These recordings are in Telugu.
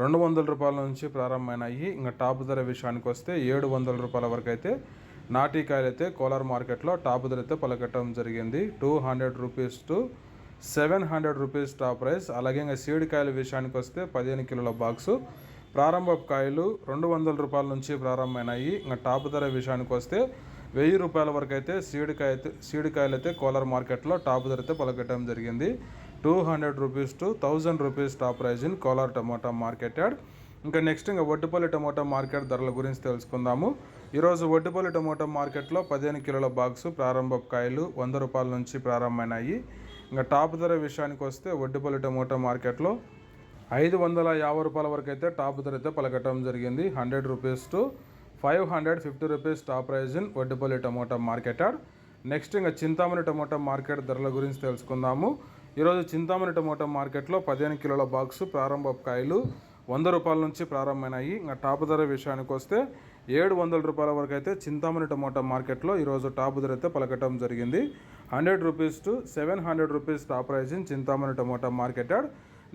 రెండు వందల రూపాయల నుంచి ప్రారంభమైనాయి. ఇంకా టాప్ ధర విషయానికి వస్తే ఏడు వందల రూపాయల వరకు అయితే నాటికాయలు అయితే కోలార్ మార్కెట్లో టాప్ ధర అయితే పలకటం జరిగింది. Two hundred rupees to seven hundred rupees top price. అలాగే ఇంకా సీడ్ కాయల విషయానికి వస్తే పదిహేను కిలోల బాక్సు. ప్రారంభ కాయలు రెండు వందల రూపాయల నుంచి ప్రారంభమైనాయి. ఇంకా టాప్ ధర విషయానికి వస్తే వెయ్యి రూపాయల వరకు అయితే సీడికాయ అయితే సీడికాయలు అయితే కోలార్ మార్కెట్లో టాప్ ధర అయితే పలకటం జరిగింది. Two hundred rupees to thousand rupees top prize in Kolar tomato marketed. ఇంకా నెక్స్ట్ ఇంకా వడ్డుపల్లి టమాటా మార్కెట్ ధరల గురించి తెలుసుకుందాము. ఈరోజు వడ్డుపల్లి టమాటా మార్కెట్లో పదిహేను కిలోల బాక్సు ప్రారంభ కాయలు వంద రూపాయల నుంచి ప్రారంభమైనాయి. ఇంకా టాప్ ధర విషయానికి వస్తే వడ్డుపల్లి టమాటా మార్కెట్లో ఐదు వందల యాభై రూపాయల వరకు అయితే టాప్ ధర అయితే పలకటం జరిగింది. Hundred rupees to five hundred fifty rupees top prize in Vaddupalli tomato market next ఇంకా చింతామణి టమోటా మార్కెట్ ధరల గురించి తెలుసుకుందాము. ఈరోజు చింతామణి టమోటా మార్కెట్లో పదిహేను కిలోల బాక్సు ప్రారంభ కాయలు వంద రూపాయల నుంచి ప్రారంభమైనాయి. ఇంకా టాప్ ధర విషయానికి వస్తే ఏడు వందల రూపాయల వరకు అయితే చింతామణి టమోటా మార్కెట్లో ఈరోజు టాప్ ధర అయితే పలకటం జరిగింది. Hundred rupees to seven hundred rupees top prize in Chintamani tomato market yard.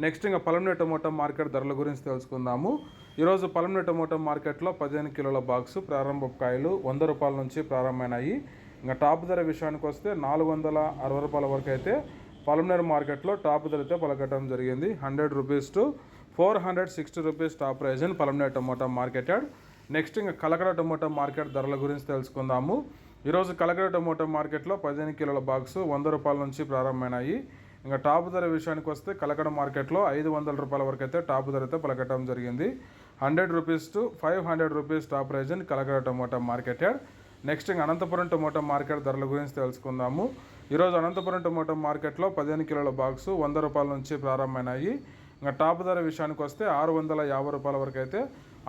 Next ఇంకా పలమనే టమోటా మార్కెట్ ధరల గురించి తెలుసుకుందాము. ఈరోజు పలమనే టమోటా మార్కెట్లో పదిహేను కిలోల బాక్సు ప్రారంభ కాయలు వంద రూపాయల నుంచి ప్రారంభమైనాయి. ఇంకా టాప్ ధర విషయానికి వస్తే నాలుగు వందల అరవై రూపాయల వరకు అయితే పలమనేరు మార్కెట్లో టాప్ ధరతో పలకటం జరిగింది. Hundred rupees to four hundred sixty rupees top prize అని Palamaner tomato market yard next ఇంకా కలకడ టమోటా మార్కెట్ ధరల గురించి తెలుసుకుందాము. ఈరోజు కలకడ టమోటా మార్కెట్లో పదిహేను కిలోల బాక్స్ వంద రూపాయల నుంచి ప్రారంభమైనాయి. ఇంకా టాప్ ధర విషయానికి వస్తే కలకడ మార్కెట్లో ఐదు వందల రూపాయల వరకు అయితే టాప్ ధరతో పలకటం జరిగింది. Hundred rupees to five hundred rupees top prize అని Kalakada tomato market yard next ఇంకా అనంతపురం టమోటా మార్కెట్ ధరల గురించి తెలుసుకుందాము. ఈరోజు అనంతపురం టమోటా మార్కెట్లో పదిహేను కిలోల బాక్సు వంద రూపాయల నుంచి ప్రారంభమైనాయి. ఇంకా టాప్ ధర విషయానికి వస్తే ఆరు వందల యాభై రూపాయల వరకు అయితే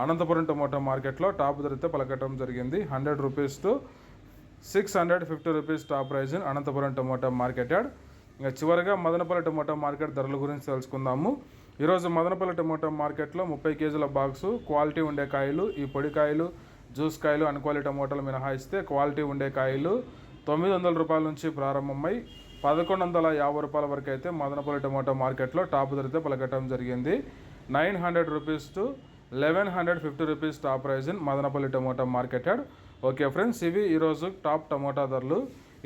అనంతపురం టమోటా మార్కెట్లో టాప్ ధర అయితే పలకటం జరిగింది. Hundred rupees to six hundred fifty rupees top prize Anantapuram tomato market yard ఇంకా చివరిగా మదనపల్లి టొమాటో మార్కెట్ ధరల గురించి తెలుసుకుందాము. ఈరోజు మదనపల్లి టమోటో మార్కెట్లో ముప్పై కేజీల బాక్సు క్వాలిటీ ఉండే కాయలు ఈ పొడి కాయలు జ్యూస్ కాయలు అన్క్వాలిటీ టమోటాలు మినహాయిస్తే క్వాలిటీ ఉండే కాయలు తొమ్మిది వందల రూపాయల నుంచి ప్రారంభమై పదకొండు వందల యాభై రూపాయల వరకు అయితే మదనపల్లి టమోటా మార్కెట్లో టాప్ ధరతో పలకటం జరిగింది. Nine hundred rupees to eleven hundred fifty rupees top prize in Madanapalli tomato market okay friends ఇవి ఈరోజు టాప్ టమోటా ధరలు.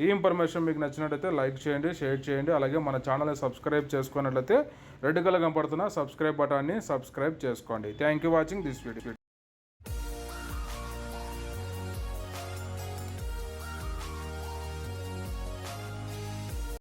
ఈ ఇన్ఫర్మేషన్ మీకు నచ్చినట్లయితే లైక్ చేయండి షేర్ చేయండి అలాగే మన ఛానల్ని సబ్స్క్రైబ్ చేసుకున్నట్లయితే రెడ్ కలర్ కనపడుతున్న సబ్స్క్రైబ్ బటాన్ని సబ్స్క్రైబ్ చేసుకోండి. Thank you watching this video.